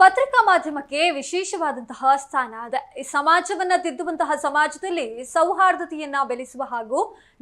ಪತ್ರಿಕಾ ಮಾಧ್ಯಮಕ್ಕೆ ವಿಶೇಷವಾದಂತಹ ಸ್ಥಾನ. ಇದೆ ಈ ಸಮಾಜವನ್ನ ತಿದ್ದುವಂತಹ ಸಮಾಜದಲ್ಲಿ ಸೌಹಾರ್ದತೆಯನ್ನ ಬೆಳೆಸುವ ಹಾಗೂ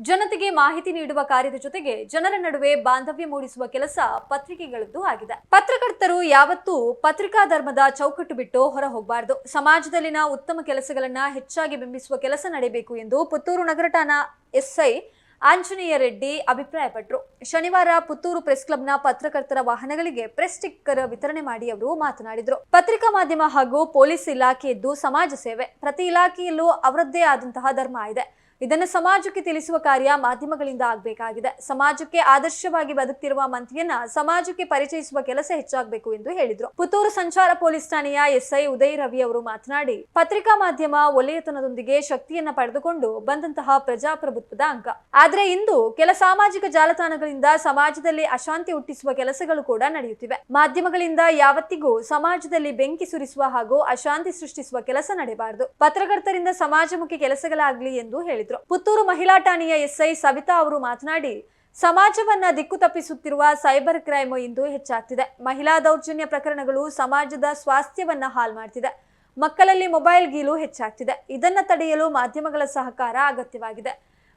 ಜನತೆಗೆ ಮಾಹಿತಿ ನೀಡುವ ಕಾರ್ಯದ ಜೊತೆಗೆ ಜನರ ನಡುವೆ ಬಾಂಧವ್ಯ ಮೂಡಿಸುವ ಕೆಲಸ ಪತ್ರಿಕೆಗಳದ್ದು ಆಗಿದೆ. ಪತ್ರಕರ್ತರು ಯಾವತ್ತೂ ಪತ್ರಿಕಾ ಧರ್ಮದ ಚೌಕಟ್ಟು ಬಿಟ್ಟು ಹೊರ ಹೋಗಬಾರದು ಸಮಾಜದಲ್ಲಿನ ಉತ್ತಮ ಕೆಲಸಗಳನ್ನ ಹೆಚ್ಚಾಗಿ ಬಿಂಬಿಸುವ ಕೆಲಸ ನಡೆಯಬೇಕು ಎಂದು ಪುತ್ತೂರು ನಗರ ಠಾಣಾ ಎಸ್ಐ ಆಂಜನೇಯ ರೆಡ್ಡಿ ಅಭಿಪ್ರಾಯಪಟ್ಟರು ಶನಿವಾರ ಪುತ್ತೂರು ಪ್ರೆಸ್ ಕ್ಲಬ್ನ ಪತ್ರಕರ್ತರ ವಾಹನಗಳಿಗೆ ಪ್ರೆಸ್ ಸ್ಟಿಕ್ಕರ್ ವಿತರಣೆ ಮಾಡಿ ಅವರು ಮಾತನಾಡಿದರು. ಪತ್ರಿಕಾ ಮಾಧ್ಯಮ ಹಾಗೂ ಪೊಲೀಸ್ ಇಲಾಖೆಯದ್ದು ಸಮಾಜ ಸೇವೆ. ಪ್ರತಿ ಇಲಾಖೆಯಲ್ಲೂ ಅವರದ್ದೇ ಆದಂತಹ ಧರ್ಮ ಇದೆ. ಇದನ್ನು ಸಮಾಜಕ್ಕೆ ತಿಳಿಸುವ ಕಾರ್ಯ ಮಾಧ್ಯಮಗಳಿಂದ ಆಗಬೇಕಾಗಿದೆ. ಸಮಾಜಕ್ಕೆ ಆದರ್ಶವಾಗಿ ಬದುಕ್ತಿರುವ ಮಂತ್ರಿಯನ್ನ ಸಮಾಜಕ್ಕೆ ಪರಿಚಯಿಸುವ ಕೆಲಸ ಹೆಚ್ಚಾಗಬೇಕು ಎಂದು ಹೇಳಿದ್ರು. ಪುತ್ತೂರು ಸಂಚಾರ ಪೊಲೀಸ್ ಠಾಣೆಯ ಎಸ್ಐ ಉದಯ್ ರವಿ ಅವರು ಮಾತನಾಡಿ, ಪತ್ರಿಕಾ ಮಾಧ್ಯಮ ಒಲೆಯತನದೊಂದಿಗೆ ಶಕ್ತಿಯನ್ನ ಪಡೆದುಕೊಂಡು ಬಂದಂತಹ ಪ್ರಜಾಪ್ರಭುತ್ವದ ಅಂಗ. ಆದ್ರೆ ಇಂದು ಕೆಲ ಸಾಮಾಜಿಕ ಜಾಲತಾಣಗಳಿಂದ ಸಮಾಜದಲ್ಲಿ ಅಶಾಂತಿ ಹುಟ್ಟಿಸುವ ಕೆಲಸಗಳು ಕೂಡ ನಡೆಯುತ್ತಿವೆ. ಮಾಧ್ಯಮಗಳಿಂದ ಯಾವತ್ತಿಗೂ ಸಮಾಜದಲ್ಲಿ ಬೆಂಕಿ ಸುರಿಸುವ ಹಾಗೂ ಅಶಾಂತಿ ಸೃಷ್ಟಿಸುವ ಕೆಲಸ ನಡೆಯಬಾರದು ಪತ್ರಕರ್ತರಿಂದ ಸಮಾಜಮುಖಿ ಕೆಲಸಗಳಾಗಲಿ ಎಂದು ಹೇಳಿದ್ರು. ಪುತ್ತೂರು ಮಹಿಳಾ ಠಾಣೆಯ ಎಸ್ಐ ಸವಿತಾ ಅವರು ಮಾತನಾಡಿ, ಸಮಾಜವನ್ನ ದಿಕ್ಕು ತಪ್ಪಿಸುತ್ತಿರುವ ಸೈಬರ್ ಕ್ರೈಮ್ ಇಂದು ಹೆಚ್ಚಾಗ್ತಿದೆ. ಮಹಿಳಾ ದೌರ್ಜನ್ಯ ಪ್ರಕರಣಗಳು ಸಮಾಜದ ಸ್ವಾಸ್ಥ್ಯವನ್ನ ಹಾಳು ಮಾಡ್ತಿದೆ. ಮಕ್ಕಳಲ್ಲಿ ಮೊಬೈಲ್ ಗೀಲು ಹೆಚ್ಚಾಗ್ತಿದೆ. ಇದನ್ನ ತಡೆಯಲು ಮಾಧ್ಯಮಗಳ ಸಹಕಾರ ಅಗತ್ಯವಾಗಿದೆ.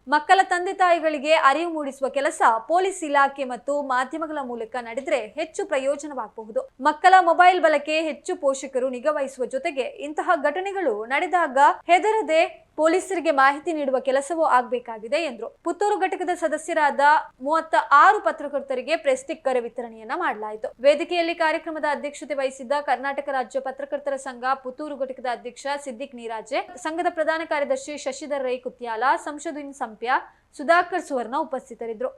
ಮಕ್ಕಳ ತಂದೆ ತಾಯಿಗಳಿಗೆ ಅರಿವು ಮೂಡಿಸುವ ಕೆಲಸ ಪೊಲೀಸ್ ಇಲಾಖೆ ಮತ್ತು ಮಾಧ್ಯಮಗಳ ಮೂಲಕ ನಡೆದರೆ ಹೆಚ್ಚು ಪ್ರಯೋಜನವಾಗಬಹುದು. ಮಕ್ಕಳ ಮೊಬೈಲ್ ಬಳಕೆ ಹೆಚ್ಚು ಪೋಷಕರು ನಿಗಾವಹಿಸುವ ಜೊತೆಗೆ ಇಂತಹ ಘಟನೆಗಳು ನಡೆದಾಗ ಹೆದರದೆ ಪೊಲೀಸರಿಗೆ ಮಾಹಿತಿ ನೀಡುವ ಕೆಲಸವೂ ಆಗಬೇಕಾಗಿದೆ ಎಂದರು ಪುತ್ತೂರು ಘಟಕದ ಸದಸ್ಯರಾದ ಮೂವತ್ತ ಆರು ಪತ್ರಕರ್ತರಿಗೆ ಪ್ರೆಸ್ ಕರೆ ವಿತರಣೆಯನ್ನ ಮಾಡಲಾಯಿತು ವೇದಿಕೆಯಲ್ಲಿ ಕಾರ್ಯಕ್ರಮದ ಅಧ್ಯಕ್ಷತೆ ವಹಿಸಿದ್ದ ಕರ್ನಾಟಕ ರಾಜ್ಯ ಪತ್ರಕರ್ತರ ಸಂಘ, ಪುತ್ತೂರು ಘಟಕದ ಅಧ್ಯಕ್ಷ ಸಿದ್ದಿಕ್ ನೀರಾಜೆ, ಸಂಘದ ಪ್ರಧಾನ ಕಾರ್ಯದರ್ಶಿ ಶಶಿಧರ್ ರೈ ಕುತ್ಯಾಲ, ಸಂಶೋಧನ್ ಸಂಪ್ಯ, ಸುಧಾಕರ್ ಸುವರ್ಣ ಉಪಸ್ಥಿತರಿದ್ದರು.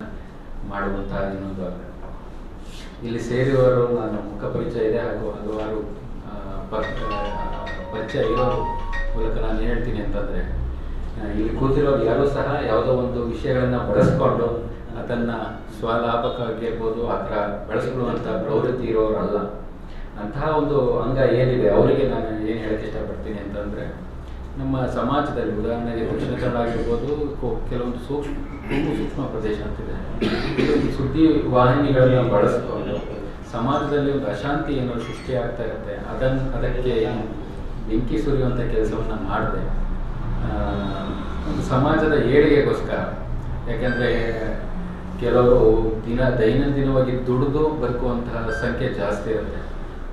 ಇಲ್ಲಿ ನಾನು ಮುಖ ಪರಿಚಯ ಇದೆ ಹಾಗೂ ಹಲವಾರು ಪರಿಚಯ ಮೂಲಕ ನಾನು ಏನು ಹೇಳ್ತೀನಿ ಅಂತಂದರೆ ಇಲ್ಲಿ ಕೂತಿರೋರು ಯಾರೂ ಸಹ ಯಾವುದೋ ಒಂದು ವಿಷಯಗಳನ್ನು ಬಳಸ್ಕೊಂಡು ಅದನ್ನು ಸ್ವಲಾಭಕ್ಕಾಗಿರ್ಬೋದು ಆ ಥರ ಬಳಸ್ಕೊಳ್ಳುವಂಥ ಪ್ರವೃತ್ತಿ ಇರೋರಲ್ಲ. ಅಂತಹ ಒಂದು ಅಂಗ ಏನಿದೆ, ಅವರಿಗೆ ನಾನು ಏನು ಹೇಳಕ್ಕೆ ಇಷ್ಟಪಡ್ತೀನಿ ಅಂತಂದರೆ, ನಮ್ಮ ಸಮಾಜದಲ್ಲಿ ಉದಾಹರಣೆಗೆ ದಕ್ಷಿಣ ಕನ್ನಡ ಆಗಿರ್ಬೋದು ಕೆಲವೊಂದು ಸೂಕ್ಷ್ಮ ಸೂಕ್ಷ್ಮ ಪ್ರದೇಶ ಅಂತಿದೆ. ಸುದ್ದಿ ವಾಹಿನಿಗಳನ್ನ ಬಳಸ್ಕೊಂಡು, ಸಮಾಜದಲ್ಲಿ ಒಂದು ಅಶಾಂತಿ ಏನೋ ಸೃಷ್ಟಿ ಆಗ್ತಾ ಇರುತ್ತೆ. ಅದನ್ನು ಅದಕ್ಕೆ ಬೆಂಕಿ ಸುರಿಯುವಂಥ ಕೆಲಸವನ್ನು ಮಾಡಿದೆ. ಒಂದು ಸಮಾಜದ ಏಳಿಗೆಗೋಸ್ಕರ. ಯಾಕೆಂದರೆ ಕೆಲವರು ದಿನ ದೈನಂದಿನವಾಗಿ ದುಡಿದು ಬದುಕುವಂತಹ ಸಂಖ್ಯೆ ಜಾಸ್ತಿ ಇರುತ್ತೆ.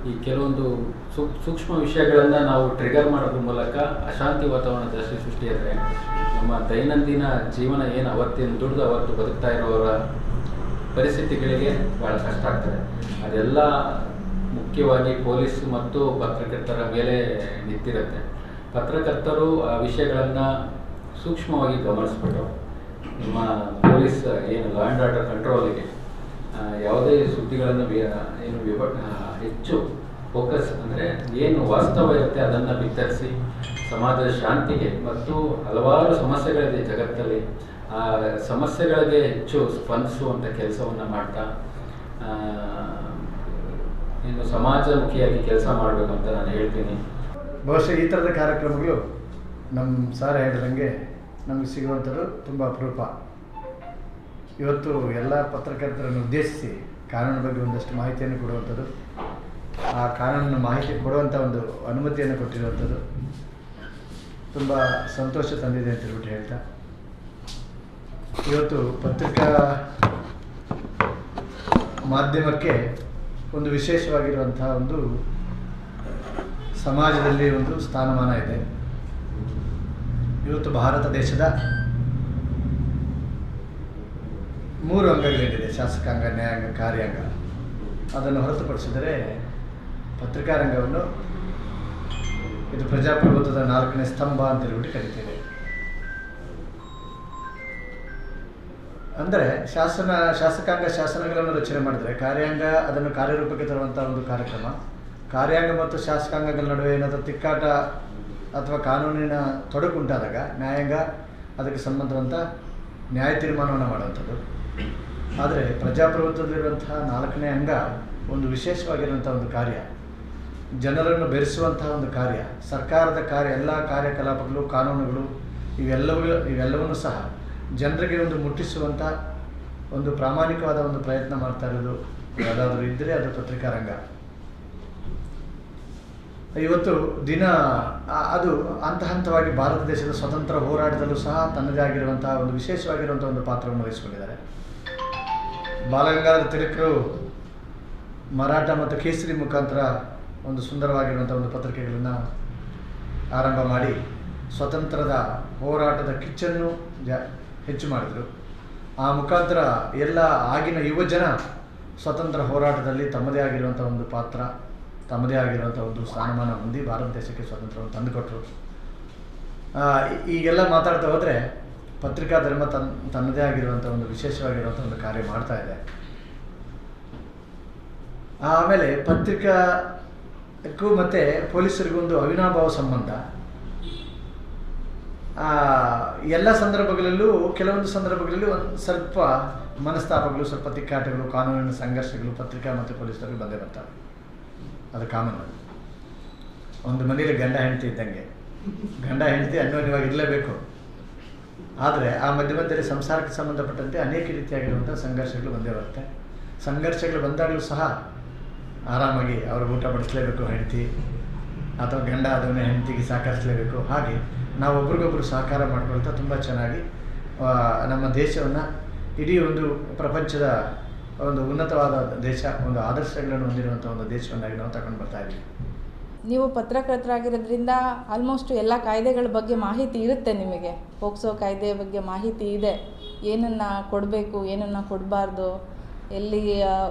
ಈ ಕೆಲವೊಂದು ಸೂಕ್ ಸೂಕ್ಷ್ಮ ವಿಷಯಗಳನ್ನು ನಾವು ಟ್ರಿಗರ್ ಮಾಡೋದ್ರ ಮೂಲಕ ಅಶಾಂತಿ ವಾತಾವರಣ ಜಾಸ್ತಿ ಸೃಷ್ಟಿಯಾದರೆ ನಮ್ಮ ದೈನಂದಿನ ಜೀವನ ಏನು ಅವತ್ತಿನ ದುಡಿದು ಅವತ್ತು ಬದುಕ್ತಾ ಇರೋರ ಪರಿಸ್ಥಿತಿಗಳಿಗೆ ಭಾಳ ಕಷ್ಟ ಆಗ್ತದೆ. ಅದೆಲ್ಲ ಮುಖ್ಯವಾಗಿ ಪೊಲೀಸ್ ಮತ್ತು ಪತ್ರಕರ್ತರ ಮೇಲೆ ನಿಂತಿರುತ್ತೆ. ಪತ್ರಕರ್ತರು ಆ ವಿಷಯಗಳನ್ನು ಸೂಕ್ಷ್ಮವಾಗಿ ಗಮನಿಸ್ಬಿಟ್ಟು ನಿಮ್ಮ ಪೊಲೀಸ್ ಏನು ಲಾ ಆ್ಯಂಡ್ ಆರ್ಡರ್ ಕಂಟ್ರೋಲಿಗೆ ಯಾವುದೇ ಸುದ್ದಿಗಳನ್ನು ಏನು ವಿಭ ಹೆಚ್ಚು ಫೋಕಸ್ ಅಂದರೆ ಏನು ವಾಸ್ತವ ಇರುತ್ತೆ ಅದನ್ನು ಬಿತ್ತರಿಸಿ ಸಮಾಜದ ಶಾಂತಿಗೆ ಮತ್ತು ಹಲವಾರು ಸಮಸ್ಯೆಗಳಿದೆ ಜಗತ್ತಲ್ಲಿ. ಆ, ಸಮಸ್ಯೆಗಳಿಗೆ ಹೆಚ್ಚು ಸ್ಪಂದಿಸುವಂಥ ಕೆಲಸವನ್ನು ಮಾಡ್ತಾ ಆ, ಇನ್ನು ಸಮಾಜಮುಖಿಯಾಗಿ ಕೆಲಸ ಮಾಡಬೇಕು ಅಂತ ನಾನು ಹೇಳ್ತೀನಿ. ಬಹುಶಃ ಈ ಥರದ ಕಾರ್ಯಕ್ರಮಗಳು ನಮ್ಮ ಸಾರ್ ಹೇಳಿದಂಗೆ ನಮಗೆ ಸಿಗುವಂಥದ್ದು ತುಂಬ ಅಪರೂಪ. ಇವತ್ತು ಎಲ್ಲ ಪತ್ರಕರ್ತರನ್ನು ಉದ್ದೇಶಿಸಿ ಕಾನೂನು ಬಗ್ಗೆ ಒಂದಷ್ಟು ಮಾಹಿತಿಯನ್ನು ಕೊಡುವಂಥದ್ದು ಆ ಕಾನೂನನ್ನು ಮಾಹಿತಿ ಕೊಡುವಂಥ ಒಂದು ಅನುಮತಿಯನ್ನು ಕೊಟ್ಟಿರುವಂಥದ್ದು ತುಂಬ ಸಂತೋಷ ತಂದಿದೆ ಅಂತ ಹೇಳ್ಬಿಟ್ಟು ಹೇಳ್ತಾ. ಇವತ್ತು ಪತ್ರಿಕಾ ಮಾಧ್ಯಮಕ್ಕೆ ಒಂದು ವಿಶೇಷವಾಗಿರುವಂತಹ ಒಂದು ಸಮಾಜದಲ್ಲಿ ಒಂದು ಸ್ಥಾನಮಾನ ಇದೆ. ಇವತ್ತು ಭಾರತ ದೇಶದ ಮೂರು ಅಂಗಗಳೇನಿದೆ, ಶಾಸಕಾಂಗ, ನ್ಯಾಯಾಂಗ, ಕಾರ್ಯಾಂಗ. ಅದನ್ನು ಹೊರತುಪಡಿಸಿದರೆ ಪತ್ರಿಕಾರಂಗವನ್ನು ಇದು ಪ್ರಜಾಪ್ರಭುತ್ವದ ನಾಲ್ಕನೇ ಸ್ತಂಭ ಅಂತ ಹೇಳ್ಬಿಟ್ಟು ಕರಿತೇವೆ. ಅಂದರೆ ಶಾಸನ, ಶಾಸಕಾಂಗ ಶಾಸನಗಳನ್ನು ರಚನೆ ಮಾಡಿದರೆ ಕಾರ್ಯಾಂಗ ಅದನ್ನು ಕಾರ್ಯರೂಪಕ್ಕೆ ತರುವಂಥ ಒಂದು ಕಾರ್ಯಕ್ರಮ. ಕಾರ್ಯಾಂಗ ಮತ್ತು ಶಾಸಕಾಂಗಗಳ ನಡುವೆ ಏನಾದರೂ ತಿಕ್ಕಾಟ ಅಥವಾ ಕಾನೂನಿನ ತೊಡಕುಂಟಾದಾಗ ನ್ಯಾಯಾಂಗ ಅದಕ್ಕೆ ಸಂಬಂಧವಂಥ ನ್ಯಾಯ ತೀರ್ಮಾನವನ್ನು ಮಾಡುವಂಥದ್ದು. ಆದರೆ ಪ್ರಜಾಪ್ರಭುತ್ವದಲ್ಲಿರುವಂತಹ ನಾಲ್ಕನೇ ಅಂಗ ಒಂದು ವಿಶೇಷವಾಗಿರುವಂಥ ಒಂದು ಕಾರ್ಯ. ಜನರನ್ನು ಬೆರೆಸುವಂತಹ ಒಂದು ಕಾರ್ಯ. ಸರ್ಕಾರದ ಕಾರ್ಯ, ಎಲ್ಲ ಕಾರ್ಯಕಲಾಪಗಳು, ಕಾನೂನುಗಳು ಇವೆಲ್ಲವೂ ಇವೆಲ್ಲವನ್ನೂ ಸಹ ಜನರಿಗೆ ಒಂದು ಮುಟ್ಟಿಸುವಂಥ ಒಂದು ಪ್ರಾಮಾಣಿಕವಾದ ಒಂದು ಪ್ರಯತ್ನ ಮಾಡ್ತಾ ಇರೋದು ಯಾವುದಾದ್ರೂ ಇದ್ದರೆ ಅದು ಪತ್ರಿಕಾ ರಂಗ. ಇವತ್ತು ದಿನ ಅದು ಹಂತ ಹಂತವಾಗಿ ಭಾರತ ದೇಶದ ಸ್ವತಂತ್ರ ಹೋರಾಟದಲ್ಲೂ ಸಹ ತನ್ನದೇ ಆಗಿರುವಂತಹ ಒಂದು ವಿಶೇಷವಾಗಿರುವಂಥ ಒಂದು ಪಾತ್ರವನ್ನು ವಹಿಸಿಕೊಂಡಿದ್ದಾರೆ. ಬಾಲಗಂಗಾಧರ ತಿಲಕರು ಮರಾಠ ಮತ್ತು ಕೇಸರಿ ಮುಖಾಂತರ ಒಂದು ಸುಂದರವಾಗಿರುವಂಥ ಒಂದು ಪತ್ರಿಕೆಗಳನ್ನು ಆರಂಭ ಮಾಡಿ, ಸ್ವತಂತ್ರದ ಹೋರಾಟದ ಕಿಚ್ಚನ್ನು ಜ ಹೆಚ್ಚು ಮಾಡಿದರು. ಆ ಮುಖಾಂತರ ಎಲ್ಲ ಆಗಿನ ಯುವ ಜನ ಸ್ವತಂತ್ರ ಹೋರಾಟದಲ್ಲಿ ತಮ್ಮದೇ ಆಗಿರುವಂಥ ಒಂದು ಪಾತ್ರ, ತಮ್ಮದೇ ಆಗಿರುವಂಥ ಒಂದು ಸ್ಥಾನಮಾನ ಹೊಂದಿ ಭಾರತ ದೇಶಕ್ಕೆ ಸ್ವಾತಂತ್ರ್ಯವನ್ನು ತಂದುಕೊಟ್ರು. ಈಗೆಲ್ಲ ಮಾತಾಡ್ತಾ ಹೋದರೆ ಪತ್ರಿಕಾ ಧರ್ಮ ತನ್, ತನ್ನದೇ ಆಗಿರುವಂಥ ಒಂದು ವಿಶೇಷವಾಗಿರುವಂಥ ಒಂದು ಕಾರ್ಯ ಮಾಡ್ತಾ ಇದೆ. ಆಮೇಲೆ ಪತ್ರಿಕಾಕ್ಕೂ ಮತ್ತು ಪೊಲೀಸರಿಗೂ ಒಂದು ಅವಿನಾಭಾವ ಸಂಬಂಧ. ಎಲ್ಲ ಸಂದರ್ಭಗಳಲ್ಲೂ, ಕೆಲವೊಂದು ಸಂದರ್ಭಗಳಲ್ಲಿ ಒಂದು ಸ್ವಲ್ಪ ಮನಸ್ತಾಪಗಳು, ಸ್ವಲ್ಪ ತಿಕ್ಕಾಟಗಳು, ಕಾನೂನಿನ ಸಂಘರ್ಷಗಳು, ಪತ್ರಿಕಾ ಮತ್ತು ಪೊಲೀಸರು ಬಂದೇ ಬರ್ತಾರೆ ಅದು ಕಾಮನ್ ಒಂದು ಮನೇಲಿ ಗಂಡ ಹೆಂಡತಿ ಇದ್ದಂಗೆ. ಗಂಡ ಹೆಂಡತಿ ಅನ್ಯೋನ್ಯವಾಗಿ ಇರಲೇಬೇಕು. ಆದರೆ ಆ ಮಧ್ಯ ಮಧ್ಯದಲ್ಲಿ ಸಂಸಾರಕ್ಕೆ ಸಂಬಂಧಪಟ್ಟಂತೆ ಅನೇಕ ರೀತಿಯಾಗಿರುವಂಥ ಸಂಘರ್ಷಗಳು ಬಂದೇ ಬರುತ್ತೆ. ಸಂಘರ್ಷಗಳು ಬಂದಾಗಲೂ ಸಹ ಆರಾಮಾಗಿ ಅವರು ಊಟ ಬಡಿಸಲೇಬೇಕು ಹೆಂಡತಿ, ಅಥವಾ ಗಂಡ ಅದನ್ನೇ ಹೆಂಡತಿಗೆ ಸಹಕರಿಸಲೇಬೇಕು. ಹಾಗೆ ನಾವು ಒಬ್ರಿಗೊಬ್ರು ಸಹಕಾರ ಮಾಡಿಕೊಳ್ತಾ ತುಂಬ ಚೆನ್ನಾಗಿ ನಮ್ಮ ದೇಶವನ್ನು ಇಡೀ ಒಂದು ಪ್ರಪಂಚದ ಒಂದು ಉನ್ನತವಾದ ದೇಶ, ಒಂದು ಆದರ್ಶಗಳನ್ನು ಹೊಂದಿರುವಂಥ ಒಂದು ದೇಶವನ್ನಾಗಿ ನಾವು ತಗೊಂಡು ಬರ್ತಾ ಇದ್ದೀವಿ ನೀವು ಪತ್ರಕರ್ತರಾಗಿರೋದ್ರಿಂದ ಆಲ್ಮೋಸ್ಟ್ ಎಲ್ಲ ಕಾಯ್ದೆಗಳ ಬಗ್ಗೆ ಮಾಹಿತಿ ಇರುತ್ತೆ ನಿಮಗೆ. ಪೋಕ್ಸೋ ಕಾಯ್ದೆ ಬಗ್ಗೆ ಮಾಹಿತಿ ಇದೆ. ಏನನ್ನು ಕೊಡಬೇಕು, ಏನನ್ನು ಕೊಡಬಾರ್ದು, ಎಲ್ಲಿ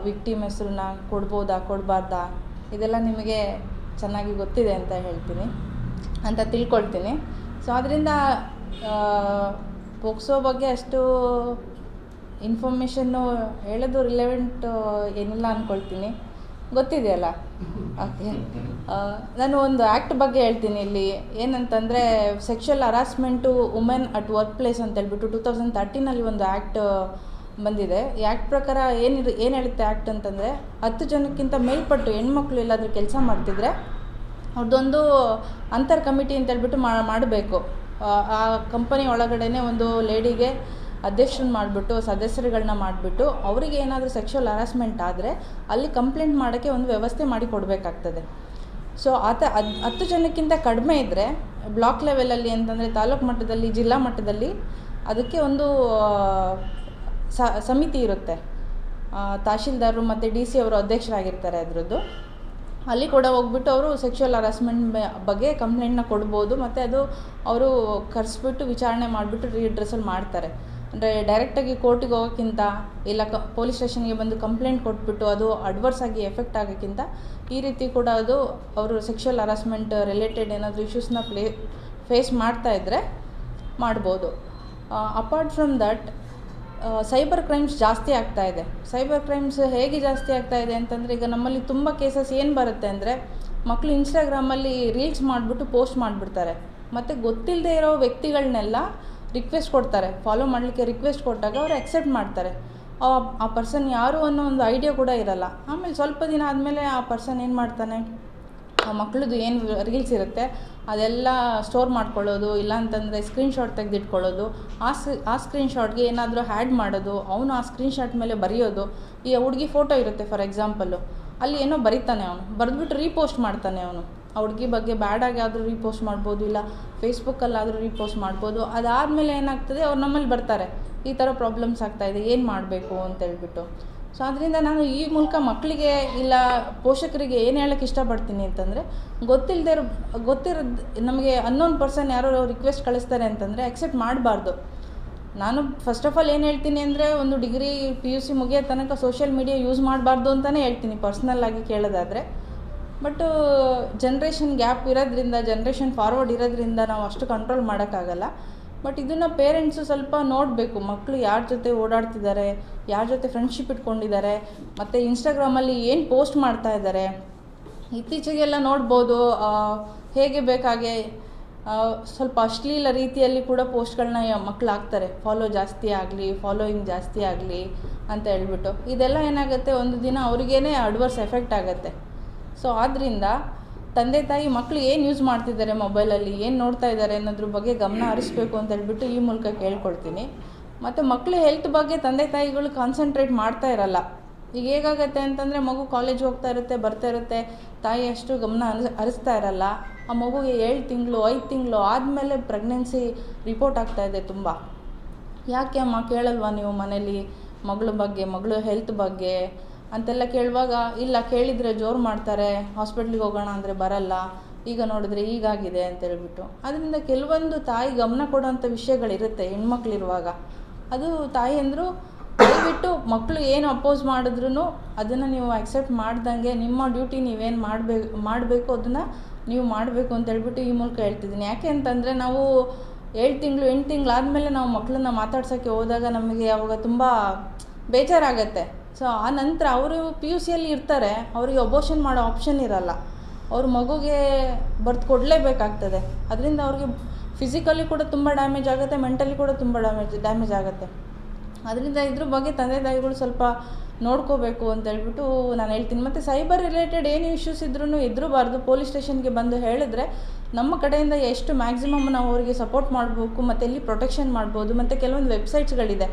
ವಿಕ್ಟಿಮ್ ಹೆಸರನ್ನ ಕೊಡ್ಬೋದಾ, ಕೊಡಬಾರ್ದಾ, ಇದೆಲ್ಲ ನಿಮಗೆ ಚೆನ್ನಾಗಿ ಗೊತ್ತಿದೆ ಅಂತ ಹೇಳ್ತೀನಿ. ಅಂತ ತಿಳ್ಕೊಳ್ತೀನಿ. ಸೊ ಅದರಿಂದ ಪೋಕ್ಸೋ ಬಗ್ಗೆ ಅಷ್ಟು ಇನ್ಫಾರ್ಮೇಷನ್ನು ಹೇಳೋದು ರಿಲೆವೆಂಟ್ ಏನಿಲ್ಲ ಅಂದ್ಕೊಳ್ತೀನಿ ಗೊತ್ತಿದೆಯಲ್ಲ ಓಕೆ ನಾನು ಒಂದು ಆ್ಯಕ್ಟ್ ಬಗ್ಗೆ ಹೇಳ್ತೀನಿ ಇಲ್ಲಿ. ಏನಂತಂದರೆ sexual harassment women at work place ಅಂತ ಹೇಳ್ಬಿಟ್ಟು ಟೂ ತೌಸಂಡ್ ತರ್ಟೀನಲ್ಲಿ ಒಂದು ಆ್ಯಕ್ಟ್ ಬಂದಿದೆ. ಈ ಆ್ಯಕ್ಟ್ ಪ್ರಕಾರ ಏನಿರು ಏನು ಹೇಳುತ್ತೆ ಆ್ಯಕ್ಟ್ ಅಂತಂದರೆ, ಹತ್ತು ಜನಕ್ಕಿಂತ ಮೇಲ್ಪಟ್ಟು ಹೆಣ್ಮಕ್ಳು ಎಲ್ಲಾದರೂ ಕೆಲಸ ಮಾಡ್ತಿದ್ರೆ ಅವ್ರದ್ದೊಂದು ಅಂತರ್ ಕಮಿಟಿ ಅಂತ ಹೇಳ್ಬಿಟ್ಟು ಮಾಡಬೇಕು. ಆ ಕಂಪನಿ ಒಳಗಡೆನೆ ಒಂದು ಲೇಡಿಗೆ ಅಧ್ಯಕ್ಷರನ್ನ ಮಾಡಿಬಿಟ್ಟು ಸದಸ್ಯರುಗಳನ್ನ ಮಾಡಿಬಿಟ್ಟು, ಅವರಿಗೆ ಏನಾದರೂ ಸೆಕ್ಷುವಲ್ ಹರಾಸ್ಮೆಂಟ್ ಆದರೆ ಅಲ್ಲಿ ಕಂಪ್ಲೇಂಟ್ ಮಾಡೋಕ್ಕೆ ಒಂದು ವ್ಯವಸ್ಥೆ ಮಾಡಿ ಕೊಡಬೇಕಾಗ್ತದೆ. ಸೊ ಆತ ಅದು ಹತ್ತು ಜನಕ್ಕಿಂತ ಕಡಿಮೆ ಇದ್ದರೆ ಬ್ಲಾಕ್ ಲೆವೆಲಲ್ಲಿ ಅಂತಂದರೆ ತಾಲೂಕು ಮಟ್ಟದಲ್ಲಿ, ಜಿಲ್ಲಾ ಮಟ್ಟದಲ್ಲಿ ಅದಕ್ಕೆ ಒಂದು ಸಮಿತಿ ಇರುತ್ತೆ. ತಹಶೀಲ್ದಾರರು ಮತ್ತು ಡಿ ಸಿ ಅವರು ಅಧ್ಯಕ್ಷರಾಗಿರ್ತಾರೆ ಅದರದ್ದು. ಅಲ್ಲಿ ಕೂಡ ಹೋಗ್ಬಿಟ್ಟು ಅವರು ಸೆಕ್ಷುವಲ್ ಹರಾಸ್ಮೆಂಟ್ ಬಗ್ಗೆ ಕಂಪ್ಲೇಂಟ್ನ ಕೊಡ್ಬೋದು, ಮತ್ತು ಅದು ಅವರು ಕರೆಸ್ಬಿಟ್ಟು ವಿಚಾರಣೆ ಮಾಡಿಬಿಟ್ಟು ರೀಡ್ರೆಸಲ್ ಮಾಡ್ತಾರೆ. ಅಂದರೆ ಡೈರೆಕ್ಟಾಗಿ ಕೋರ್ಟಿಗೆ ಹೋಗೋಕ್ಕಿಂತ ಇಲ್ಲ ಕ ಪೊಲೀಸ್ ಸ್ಟೇಷನ್ಗೆ ಬಂದು ಕಂಪ್ಲೇಂಟ್ ಕೊಟ್ಬಿಟ್ಟು ಅದು ಅಡ್ವರ್ಸ್ ಆಗಿ ಎಫೆಕ್ಟ್ ಆಗೋಕ್ಕಿಂತ ಈ ರೀತಿ ಕೂಡ ಅದು ಅವರು ಸೆಕ್ಷುವಲ್ ಹರಾಸ್ಮೆಂಟ್ ರಿಲೇಟೆಡ್ ಏನಾದರೂ ಇಶ್ಯೂಸ್ನ ಪ್ಲೇ ಫೇಸ್ ಮಾಡ್ತಾ ಇದ್ದರೆ ಮಾಡ್ಬೋದು. Apart from that cyber crimes ಜಾಸ್ತಿ ಆಗ್ತಾ ಇದೆ. ಸೈಬರ್ ಕ್ರೈಮ್ಸ್ ಹೇಗೆ ಜಾಸ್ತಿ ಆಗ್ತಾ ಇದೆ ಅಂತಂದರೆ ಈಗ ನಮ್ಮಲ್ಲಿ ತುಂಬ ಕೇಸಸ್ ಏನು ಬರುತ್ತೆ ಅಂದರೆ ಮಕ್ಕಳು ಇನ್ಸ್ಟಾಗ್ರಾಮಲ್ಲಿ ರೀಲ್ಸ್ ಮಾಡಿಬಿಟ್ಟು ಪೋಸ್ಟ್ ಮಾಡಿಬಿಡ್ತಾರೆ. ಮತ್ತು ಗೊತ್ತಿಲ್ಲದೆ ಇರೋ ವ್ಯಕ್ತಿಗಳನ್ನೆಲ್ಲ ರಿಕ್ವೆಸ್ಟ್ ಕೊಡ್ತಾರೆ. ಫಾಲೋ ಮಾಡಲಿಕ್ಕೆ ರಿಕ್ವೆಸ್ಟ್ ಕೊಟ್ಟಾಗ ಅವರು ಅಕ್ಸೆಪ್ಟ್ ಮಾಡ್ತಾರೆ. ಆ ಪರ್ಸನ್ ಯಾರು ಅನ್ನೋ ಒಂದು ಐಡಿಯಾ ಕೂಡ ಇರಲ್ಲ. ಆಮೇಲೆ ಸ್ವಲ್ಪ ದಿನ ಆದಮೇಲೆ ಆ ಪರ್ಸನ್ ಏನು ಮಾಡ್ತಾನೆ? ಮಕ್ಳದ್ದು ಏನು ರೀಲ್ಸ್ ಇರುತ್ತೆ, ಅದೆಲ್ಲ ಸ್ಟೋರ್ ಮಾಡ್ಕೊಳ್ಳೋದು, ಇಲ್ಲ ಅಂತಂದರೆ ಸ್ಕ್ರೀನ್ಶಾಟ್ ತೆಗೆದಿಟ್ಕೊಳ್ಳೋದು, ಆ ಸ್, ಆ ಸ್ಕ್ರೀನ್ಶಾಟ್ಗೆ ಏನಾದರೂ ಹ್ಯಾಡ್ ಮಾಡೋದು, ಅವನು ಆ ಸ್ಕ್ರೀನ್ಶಾಟ್ ಮೇಲೆ ಬರೆಯೋದು, ಈ ಹುಡುಗಿ ಫೋಟೋ ಇರುತ್ತೆ ಫಾರ್ ಎಕ್ಸಾಂಪಲ್ಲು ಅಲ್ಲಿ ಏನೋ ಬರೀತಾನೆ ಅವನು, ಬರೆದ್ಬಿಟ್ಟು ರೀಪೋಸ್ಟ್ ಮಾಡ್ತಾನೆ ಅವನು. ಆ ಹುಡುಗಿ ಬಗ್ಗೆ ಬ್ಯಾಡಾಗಿ ಆದರೂ ರೀಪೋಸ್ಟ್ ಮಾಡ್ಬೋದು, ಇಲ್ಲ ಫೇಸ್ಬುಕ್ಕಲ್ಲಾದರೂ ರೀಪೋಸ್ಟ್ ಮಾಡ್ಬೋದು, ಅದಾದಮೇಲೆ ಏನಾಗ್ತದೆ, ಅವ್ರು ನಮ್ಮಲ್ಲಿ ಬರ್ತಾರೆ, ಈ ಥರ ಪ್ರಾಬ್ಲಮ್ಸ್ ಆಗ್ತಾಯಿದೆ ಏನು ಮಾಡಬೇಕು ಅಂತೇಳ್ಬಿಟ್ಟು ಸೊ ಆದ್ದರಿಂದ ನಾನು ಈ ಮೂಲಕ ಮಕ್ಕಳಿಗೆ ಇಲ್ಲ, ಪೋಷಕರಿಗೆ ಏನು ಹೇಳಕ್ಕೆ ಇಷ್ಟಪಡ್ತೀನಿ ಅಂತಂದರೆ ಗೊತ್ತಿಲ್ಲದೆ ಇರೋ, ಗೊತ್ತಿರೋದು, ನಮಗೆ ಅನ್ನೋನ್ ಪರ್ಸನ್ ಯಾರೋ ರಿಕ್ವೆಸ್ಟ್ ಕಳಿಸ್ತಾರೆ ಅಂತಂದರೆ ಅಕ್ಸೆಪ್ಟ್ ಮಾಡಬಾರ್ದು. ನಾನು ಫಸ್ಟ್ ಆಫ್ ಆಲ್ ಏನು ಹೇಳ್ತೀನಿ ಅಂದರೆ, ಒಂದು ಡಿಗ್ರಿ ಪಿ ಯು ಸಿ ಮುಗಿಯೋ ತನಕ ಸೋಷಿಯಲ್ ಮೀಡಿಯಾ ಯೂಸ್ ಮಾಡಬಾರ್ದು ಅಂತಲೇ ಹೇಳ್ತೀನಿ ಪರ್ಸ್ನಲ್ ಆಗಿ ಕೇಳೋದಾದರೆ. ಬಟ್ ಜನ್ರೇಷನ್ ಗ್ಯಾಪ್ ಇರೋದ್ರಿಂದ ಜನ್ರೇಷನ್ ಫಾರ್ವರ್ಡ್ ಇರೋದ್ರಿಂದ ನಾವು ಅಷ್ಟು ಕಂಟ್ರೋಲ್ ಮಾಡೋಕ್ಕಾಗಲ್ಲ. ಬಟ್ ಇದನ್ನು ಪೇರೆಂಟ್ಸು ಸ್ವಲ್ಪ ನೋಡಬೇಕು. ಮಕ್ಕಳು ಯಾರ ಜೊತೆ ಓಡಾಡ್ತಿದ್ದಾರೆ, ಯಾರ ಜೊತೆ ಫ್ರೆಂಡ್ಶಿಪ್ ಇಟ್ಕೊಂಡಿದ್ದಾರೆ, ಮತ್ತು ಇನ್ಸ್ಟಾಗ್ರಾಮಲ್ಲಿ ಏನು ಪೋಸ್ಟ್ ಮಾಡ್ತಾ ಇದ್ದಾರೆ, ಇತ್ತೀಚೆಗೆಲ್ಲ ನೋಡ್ಬೋದು ಹೇಗೆ ಬೇಕಾಗೆ ಸ್ವಲ್ಪ ಅಶ್ಲೀಲ ರೀತಿಯಲ್ಲಿ ಕೂಡ ಪೋಸ್ಟ್ಗಳನ್ನ ಮಕ್ಕಳು ಹಾಕ್ತಾರೆ. ಫಾಲೋ ಜಾಸ್ತಿ ಆಗಲಿ ಫಾಲೋಯಿಂಗ್ ಜಾಸ್ತಿ ಆಗಲಿ ಅಂತ ಹೇಳ್ಬಿಟ್ಟು. ಇದೆಲ್ಲ ಏನಾಗುತ್ತೆ? ಒಂದು ದಿನ ಅವ್ರಿಗೇ ಅಡ್ವರ್ಸ್ ಎಫೆಕ್ಟ್ ಆಗುತ್ತೆ. ಸೊ ಆದ್ದರಿಂದ ತಂದೆ ತಾಯಿ ಮಕ್ಕಳು ಏನು ಯೂಸ್ ಮಾಡ್ತಿದ್ದಾರೆ ಮೊಬೈಲಲ್ಲಿ ಏನು ನೋಡ್ತಾ ಇದ್ದಾರೆ ಅನ್ನೋದ್ರ ಬಗ್ಗೆ ಗಮನ ಹರಿಸ್ಬೇಕು ಅಂತ ಹೇಳ್ಬಿಟ್ಟು ಈ ಮೂಲಕ ಕೇಳ್ಕೊಳ್ತೀನಿ. ಮತ್ತು ಮಕ್ಕಳ ಹೆಲ್ತ್ ಬಗ್ಗೆ ತಂದೆ ತಾಯಿಗಳು ಕಾನ್ಸಂಟ್ರೇಟ್ ಮಾಡ್ತಾ ಇರಲ್ಲ. ಈಗ ಹೇಗಾಗತ್ತೆ ಅಂತಂದರೆ ಮಗು ಕಾಲೇಜ್ ಹೋಗ್ತಾ ಇರುತ್ತೆ, ಬರ್ತಾ ಇರುತ್ತೆ, ತಾಯಿ ಅಷ್ಟು ಗಮನ ಹರಿಸ್, ಹರಿಸ್ತಾ ಇರಲ್ಲ. ಆ ಮಗುಗೆ ಏಳು ತಿಂಗಳು, ಐದು ತಿಂಗಳು ಆದಮೇಲೆ ಪ್ರೆಗ್ನೆನ್ಸಿ ರಿಪೋರ್ಟ್ ಆಗ್ತಾ ಇದೆ ತುಂಬ. ಯಾಕೆ ಅಮ್ಮ ಕೇಳಲ್ವಾ ನೀವು ಮನೇಲಿ ಮಗಳ ಬಗ್ಗೆ, ಮಗಳು ಹೆಲ್ತ್ ಬಗ್ಗೆ? ಅಂತೆಲ್ಲ ಕೇಳುವಾಗ, ಇಲ್ಲ, ಕೇಳಿದರೆ ಜೋರು ಮಾಡ್ತಾರೆ ಹಾಸ್ಪಿಟ್ಲಿಗೆ ಹೋಗೋಣ ಅಂದರೆ ಬರಲ್ಲ, ಈಗ ನೋಡಿದ್ರೆ ಹೀಗಾಗಿದೆ ಅಂತ ಹೇಳ್ಬಿಟ್ಟು. ಅದರಿಂದ ಕೆಲವೊಂದು ತಾಯಿ ಗಮನ ಕೊಡೋಂಥ ವಿಷಯಗಳಿರುತ್ತೆ ಹೆಣ್ಮಕ್ಳಿರುವಾಗ ಅದು ತಾಯಿ ಅಂದರು, ದಯವಿಟ್ಟು ಮಕ್ಕಳು ಏನು ಅಪೋಸ್ ಮಾಡಿದ್ರು ಅದನ್ನು ನೀವು ಅಕ್ಸೆಪ್ಟ್ ಮಾಡ್ದಂಗೆ ನಿಮ್ಮ ಡ್ಯೂಟಿ ನೀವೇನು ಮಾಡಬೇಕು ಮಾಡಬೇಕು ಅದನ್ನು ನೀವು ಮಾಡಬೇಕು ಅಂತ ಹೇಳ್ಬಿಟ್ಟು ಈ ಮೂಲಕ ಹೇಳ್ತಿದ್ದೀನಿ. ಯಾಕೆ ಅಂತಂದರೆ ನಾವು ಏಳು ತಿಂಗಳು, ಎಂಟು ತಿಂಗಳು ಆದಮೇಲೆ ನಾವು ಮಕ್ಕಳನ್ನ ಮಾತಾಡ್ಸೋಕ್ಕೆ ಹೋದಾಗ ನಮಗೆ ಅವಾಗ ತುಂಬ ಬೇಜಾರಾಗತ್ತೆ. ಸೊ ಆ ನಂತರ ಅವರು ಪಿ ಯು ಸಿಯಲ್ಲಿ ಇರ್ತಾರೆ, ಅವರಿಗೆ ಅಬೋಷನ್ ಮಾಡೋ ಆಪ್ಷನ್ ಇರಲ್ಲ. ಅವ್ರ ಮಗುಗೆ ಬರ್ದು ಕೊಡಲೇಬೇಕಾಗ್ತದೆ. ಅದರಿಂದ ಅವ್ರಿಗೆ ಫಿಸಿಕಲಿ ಕೂಡ ತುಂಬ ಡ್ಯಾಮೇಜ್ ಆಗುತ್ತೆ ಮೆಂಟಲಿ ಕೂಡ ತುಂಬ ಡ್ಯಾಮೇಜ್ ಡ್ಯಾಮೇಜ್ ಆಗುತ್ತೆ. ಅದರಿಂದ ಇದ್ರ ಬಗ್ಗೆ ತಂದೆ ತಾಯಿಗಳು ಸ್ವಲ್ಪ ನೋಡ್ಕೋಬೇಕು ಅಂತ ಹೇಳ್ಬಿಟ್ಟು ನಾನು ಹೇಳ್ತೀನಿ. ಮತ್ತು ಸೈಬರ್ ರಿಲೇಟೆಡ್ ಏನು ಇಶ್ಯೂಸ್ ಇದ್ರೂ ಎದುರಬಾರ್ದು. ಪೊಲೀಸ್ ಸ್ಟೇಷನ್ಗೆ ಬಂದು ಹೇಳಿದ್ರೆ ನಮ್ಮ ಕಡೆಯಿಂದ ಎಷ್ಟು ಮ್ಯಾಕ್ಸಿಮಮ್ ನಾವು ಅವರಿಗೆ ಸಪೋರ್ಟ್ ಮಾಡಬೇಕು, ಮತ್ತು ಎಲ್ಲಿ ಪ್ರೊಟೆಕ್ಷನ್ ಮಾಡ್ಬೋದು, ಮತ್ತು ಕೆಲವೊಂದು ವೆಬ್ಸೈಟ್ಸ್ಗಳಿದೆ.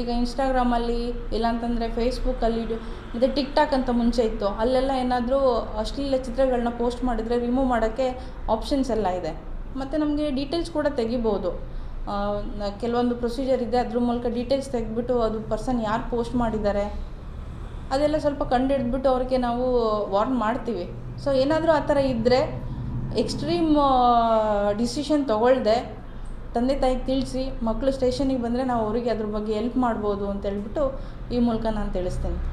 ಈಗ ಇನ್ಸ್ಟಾಗ್ರಾಮಲ್ಲಿ ಇಲ್ಲಾಂತಂದರೆ ಫೇಸ್ಬುಕ್ಕಲ್ಲಿ, ಮತ್ತು ಟಿಕ್ ಟಾಕ್ ಅಂತ ಮುಂಚೆ ಇತ್ತು. ಅಲ್ಲೆಲ್ಲ ಏನಾದರೂ ಅಶ್ಲೀಲ ಚಿತ್ರಗಳನ್ನ ಪೋಸ್ಟ್ ಮಾಡಿದರೆ ರಿಮೂವ್ ಮಾಡೋಕ್ಕೆ ಆಪ್ಷನ್ಸ್ ಎಲ್ಲ ಇದೆ. ಮತ್ತು ನಮಗೆ ಡೀಟೇಲ್ಸ್ ಕೂಡ ತೆಗಿಬೋದು. ಕೆಲವೊಂದು ಪ್ರೊಸೀಜರ್ ಇದೆ. ಅದ್ರ ಮೂಲಕ ಡೀಟೇಲ್ಸ್ ತೆಗೆದ್ಬಿಟ್ಟು ಅದು ಪರ್ಸನ್ ಯಾರು ಪೋಸ್ಟ್ ಮಾಡಿದ್ದಾರೆ ಅದೆಲ್ಲ ಸ್ವಲ್ಪ ಕಂಡುಹಿಡಿದ್ಬಿಟ್ಟು ಅವ್ರಿಗೆ ನಾವು ವಾರ್ನ್ ಮಾಡ್ತೀವಿ. ಸೊ ಏನಾದರೂ ಆ ಥರ ಇದ್ದರೆ ಎಕ್ಸ್ಟ್ರೀಮ್ ಡಿಸಿಷನ್ ತೊಗೊಳ್ದೆ, ತಂದೆ ತಾಯಿಗೆ ತಿಳಿಸಿ ಮಕ್ಕಳು ಸ್ಟೇಷನಿಗೆ ಬಂದರೆ ನಾವು ಅವರಿಗೆ ಅದ್ರ ಬಗ್ಗೆ ಎಲ್ಪ್ ಮಾಡ್ಬೋದು ಅಂತ ಹೇಳ್ಬಿಟ್ಟು ಈ ಮೂಲಕ ನಾನು ತಿಳಿಸ್ತೀನಿ.